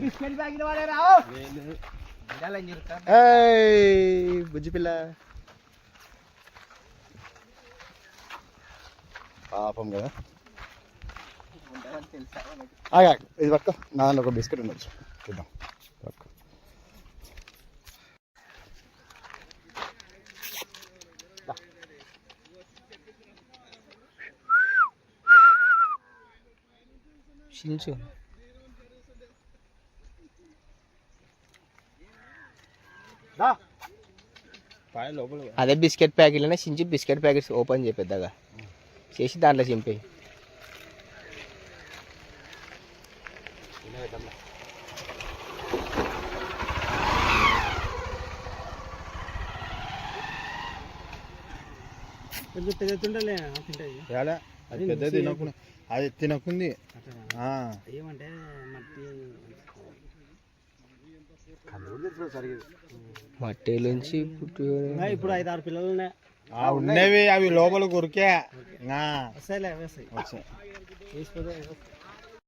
Biscuit packet వాడే రావు బుజ్జి పిల్ల. పాపం కదా. ఆగా ఇది పట్టుకో. నా దాంట్లో ఒక బిస్కెట్ ఉండొచ్చు. చూద్దాం పట్టుకో. షించు దా అదే బిస్కెట్ ప్యాకెట్లోనే చించి బిస్కెట్ ప్యాకెట్స్ ఓపెన్ చేయి పెద్దగా చేసి దాంట్లో చింపేయి. అది పెద్ద తినకుండా అది తినకుంది. ఆ. ఏమంటే మట్టి మట్టిలోంచి పుట్టి ఇప్పుడు ఐదు ఆరు పిల్లలు ఉన్నాయి. ఉన్నవి అవి లోపల కొరికే. వచ్చాయి